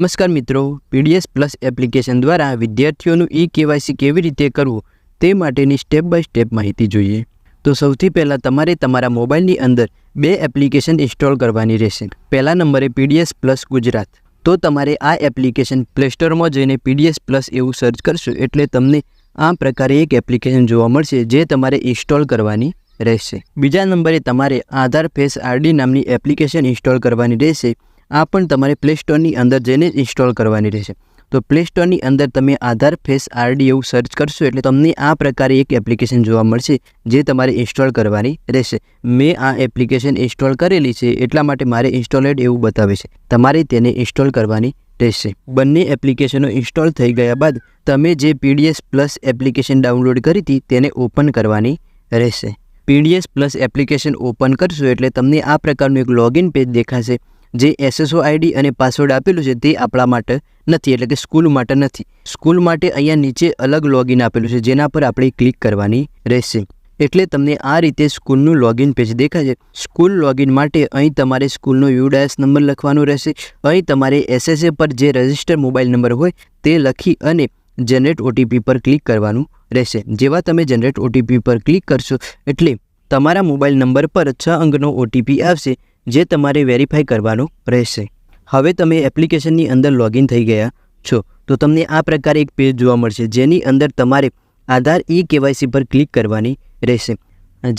નમસ્કાર મિત્રો PDS plus application દ્વારા વિદ્યાર્થીઓનું ઈ કેવાયસી કેવી રીતે કરવું તે માટેની સ્ટેપ બાય સ્ટેપ માહિતી જોઈએ. તો સૌથી પહેલાં તમારે તમારા મોબાઈલની અંદર બે એપ્લિકેશન ઇન્સ્ટોલ કરવાની રહેશે. પહેલા નંબરે પીડીએસ પ્લસ ગુજરાત. તો તમારે આ એપ્લિકેશન પ્લે સ્ટોરમાં જઈને પીડીએસ પ્લસ એવું સર્ચ કરશો એટલે તમને આ પ્રકારે એક એપ્લિકેશન જોવા મળશે જે તમારે ઇન્સ્ટોલ કરવાની રહેશે. બીજા નંબરે તમારે આધાર ફેસ આરડી નામની એપ્લિકેશન ઇન્સ્ટોલ કરવાની રહેશે. આ પણ તમારે પ્લે સ્ટોરની અંદર જઈને જ ઇન્સ્ટોલ કરવાની રહેશે. તો પ્લે સ્ટોરની અંદર તમે આધાર ફેસ આરડી એવું સર્ચ કરશો એટલે તમને આ પ્રકારે એક એપ્લિકેશન જોવા મળશે જે તમારે ઇન્સ્ટોલ કરવાની રહેશે. મેં આ એપ્લિકેશન ઇન્સ્ટોલ કરેલી છે એટલા માટે મારે ઇન્સ્ટોલેડ એવું બતાવે છે. તમારે તેને ઇન્સ્ટોલ કરવાની રહેશે. બંને એપ્લિકેશનો ઇન્સ્ટોલ થઈ ગયા બાદ તમે જે પીડીએસ પ્લસ એપ્લિકેશન ડાઉનલોડ કરી હતી તેને ઓપન કરવાની રહેશે. પીડીએસ પ્લસ એપ્લિકેશન ઓપન કરશો એટલે તમને આ પ્રકારનું એક લોગિન પેજ દેખાશે. જે એસએસઓ આઈડી અને પાસવર્ડ આપેલું છે તે આપણા માટે નથી, એટલે કે સ્કૂલ માટે નથી. સ્કૂલ માટે અહીંયા નીચે અલગ લોગિન આપેલું છે, જેના પર આપણે ક્લિક કરવાની રહેશે. એટલે તમને આ રીતે સ્કૂલનું લોગિન પેજ દેખાશે સ્કૂલ લોગિન માટે અહીં તમારે સ્કૂલનો યુડાયસ નંબર લખવાનો રહેશે. અહીં તમારે એસએસએ પર જે રજિસ્ટર મોબાઈલ નંબર હોય તે લખી અને જનરેટ ઓટીપી પર ક્લિક કરવાનું રહેશે. જેવા તમે જનરેટ ઓટીપી પર ક્લિક કરશો, એટલે તમારા મોબાઈલ નંબર પર છ અંકનો ઓટીપી આવશે. જે તમારે વેરીફાઈ કરવાનું રહેશે. હવે તમે એપ્લિકેશનની અંદર લોગિન થઈ ગયા છો, તો તમને આ પ્રકારે એક પેજ જોવા મળશે, જેની અંદર તમારે આધાર ઈ કેવાયસી પર ક્લિક કરવાની રહેશે.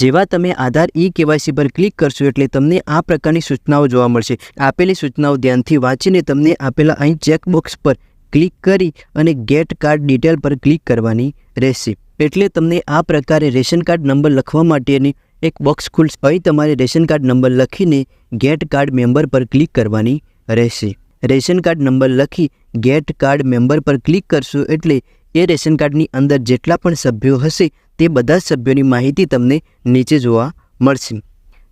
જેવા તમે આધાર ઈ કેવાયસી પર ક્લિક કરશો એટલે તમને આ પ્રકારની સૂચનાઓ જોવા મળશે. આપેલી સૂચનાઓ ધ્યાનથી વાંચીને તમને આપેલા અહીં ચેકબોક્સ પર ક્લિક કરી અને ગેટ કાર્ડ ડિટેલ પર ક્લિક કરવાની રહેશે. એટલે તમને આ પ્રકારે રેશન કાર્ડ નંબર લખવા માટેની એક બોક્સ ખુલશે અહીં તમારે રેશન કાર્ડ નંબર લખીને ગેટ કાર્ડ મેમ્બર પર ક્લિક કરવાની રહેશે. રેશન કાર્ડ નંબર લખી ગેટ કાર્ડ મેમ્બર પર ક્લિક કરશો એટલે એ રેશન કાર્ડની અંદર જેટલા પણ સભ્યો હશે તે બધા જ સભ્યોની માહિતી તમને નીચે જોવા મળશે.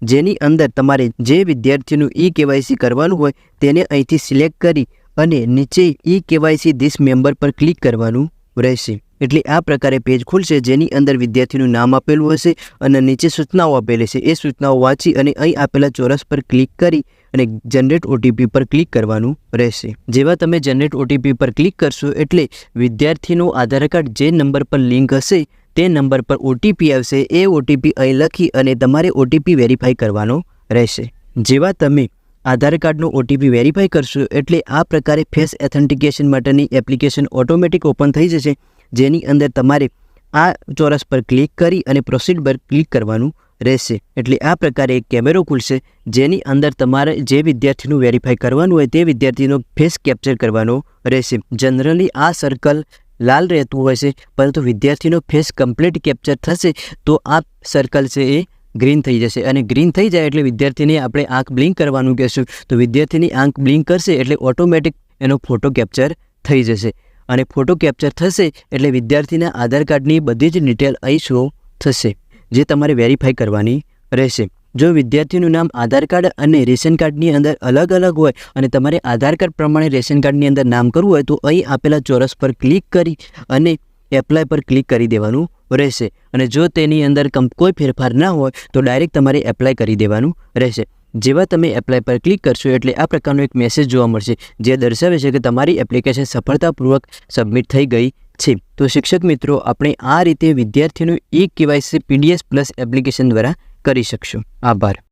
જેની અંદર તમારે જે વિદ્યાર્થીનું ઈ કેવાયસી કરવાનું હોય તેને અહીંથી સિલેક્ટ કરી અને નીચે ઈ કેવાયસી ધીસ મેમ્બર પર ક્લિક કરવાનું રહેશે. એટલે આ પ્રકારે પેજ ખુલશે જેની અંદર વિદ્યાર્થીનું નામ આપેલું હશે અને નીચે સૂચનાઓ આપેલી છે. એ સૂચનાઓ વાંચી અને અહીં આપેલા ચોરસ પર ક્લિક કરી અને જનરેટ ઓટીપી પર ક્લિક કરવાનું રહેશે. જેવા તમે જનરેટ ઓટીપી પર ક્લિક કરશો એટલે વિદ્યાર્થીનું આધાર કાર્ડ જે નંબર પર લિંક હશે, તે નંબર પર ઓટીપી આવશે. એ ઓટીપી અહીં લખી અને તમારે ઓટીપી વેરીફાઈ કરવાનો રહેશે. જેવા તમે આધાર કાર્ડનો ઓટીપી વેરીફાઈ કરશો એટલે આ પ્રકારે ફેસ એથેન્ટિકેશન માટેની એપ્લિકેશન ઓટોમેટિક ઓપન થઈ જશે. જેની અંદર તમારે આ ચોરસ પર ક્લિક કરી અને પ્રોસીડ પર ક્લિક કરવાનું રહેશે. એટલે આ પ્રકારે એક કેમેરો ખુલશે, જેની અંદર તમારે જે વિદ્યાર્થીનું વેરીફાઈ કરવાનું હોય તે વિદ્યાર્થીનો ફેસ કેપ્ચર કરવાનો રહેશે. જનરલી આ સર્કલ લાલ રહેતું હોય છે, પરંતુ વિદ્યાર્થીનો ફેસ કમ્પ્લીટ કેપ્ચર થશે, તો આ સર્કલ છે એ ગ્રીન થઈ જશે. અને ગ્રીન થઈ જાય એટલે વિદ્યાર્થીને આપણે આંખ બ્લિંક કરવાનું કહેશું. તો વિદ્યાર્થીની આંખ બ્લિંક કરશે એટલે ઓટોમેટિક એનો ફોટો કેપ્ચર થઈ જશે. અને ફોટો કેપ્ચર થશે એટલે વિદ્યાર્થીના આધાર કાર્ડની બધી જ ડિટેલ અહીં શો થશે, જે તમારે વેરીફાઈ કરવાની રહેશે. જો વિદ્યાર્થીનું નામ આધાર કાર્ડ અને રેશન કાર્ડની અંદર અલગ અલગ હોય અને તમારે આધાર કાર્ડ પ્રમાણે રેશન કાર્ડની અંદર નામ કરવું હોય તો અહીં આપેલા ચોરસ પર ક્લિક કરી અને એપ્લાય પર ક્લિક કરી દેવાનું રહેશે. અને જો તેની અંદર કોઈ ફેરફાર ના હોય તો ડાયરેક્ટ તમારે એપ્લાય કરી દેવાનું રહેશે. જેવા તમે એપ્લાય પર ક્લિક કરશો એટલે આ પ્રકારનો એક મેસેજ જોવા મળશે, જે દર્શાવે છે કે તમારી એપ્લિકેશન સફળતાપૂર્વક સબમિટ થઈ ગઈ છે. તો શિક્ષક મિત્રો, આપણે આ રીતે વિદ્યાર્થીનું E KYC PDS plus application દ્વારા કરી શકશું. આભાર.